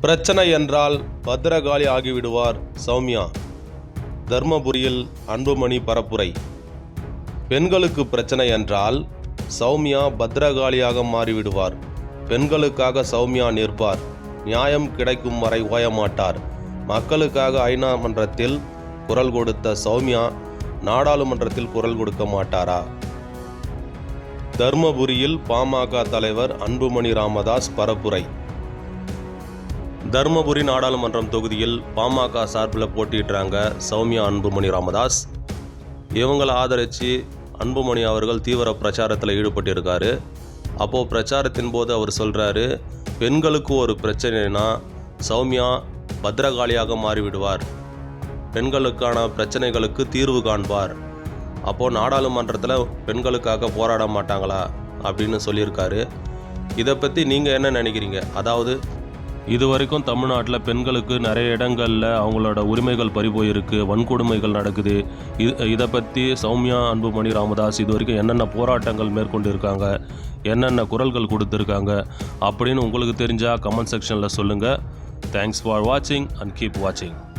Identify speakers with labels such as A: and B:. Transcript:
A: பிரச்சனை என்றால் பத்திரகாளி ஆகிவிடுவார் சௌமியா. தர்மபுரியில் அன்புமணி பரப்புரை. பெண்களுக்கு பிரச்சனை என்றால் சௌமியா பத்திரகாளியாக மாறிவிடுவார். பெண்களுக்காக சௌமியா நிற்பார். நியாயம் கிடைக்கும் வரை ஓயமாட்டார். மக்களுக்காக ஐநா மன்றத்தில் குரல் கொடுத்த சௌமியா நாடாளுமன்றத்தில் குரல் கொடுக்க மாட்டாரா? தர்மபுரியில் பாமக தலைவர் அன்புமணி ராமதாஸ் பரப்புரை. தருமபுரி நாடாளுமன்றம் தொகுதியில் பாமக சார்பில் போட்டிடுறாங்க சௌமியா அன்புமணி ராமதாஸ். இவங்களை ஆதரித்து அன்புமணி அவர்கள் தீவிர பிரச்சாரத்தில் ஈடுபட்டிருக்காரு. அப்போது பிரச்சாரத்தின் போது அவர் சொல்கிறாரு பெண்களுக்கு ஒரு பிரச்சனைனா சௌமியா பத்திரகாளியாக மாறிவிடுவார். பெண்களுக்கான பிரச்சனைகளுக்கு தீர்வு காண்பார். அப்போது நாடாளுமன்றத்தில் பெண்களுக்காக போராட மாட்டாங்களா? அப்படின்னு சொல்லியிருக்காரு. இதை பற்றி நீங்கள் என்ன நினைக்கிறீங்க? அதாவது இது வரைக்கும் தமிழ்நாட்டில் பெண்களுக்கு நிறைய இடங்களில் அவங்களோட உரிமைகள் பறிபோயிருக்கு வன்கொடுமைகள் நடக்குது. இது இதை பற்றி சௌமியா அன்புமணி ராமதாஸ் இது வரைக்கும் என்னென்ன போராட்டங்கள் மேற்கொண்டு இருக்காங்க என்னென்ன குரல்கள் கொடுத்துருக்காங்க அப்படின்னு உங்களுக்கு தெரிஞ்சால் கமெண்ட் செக்ஷனில் சொல்லுங்கள் தேங்க்ஸ் ஃபார் வாட்சிங் அண்ட் கீப் வாட்சிங்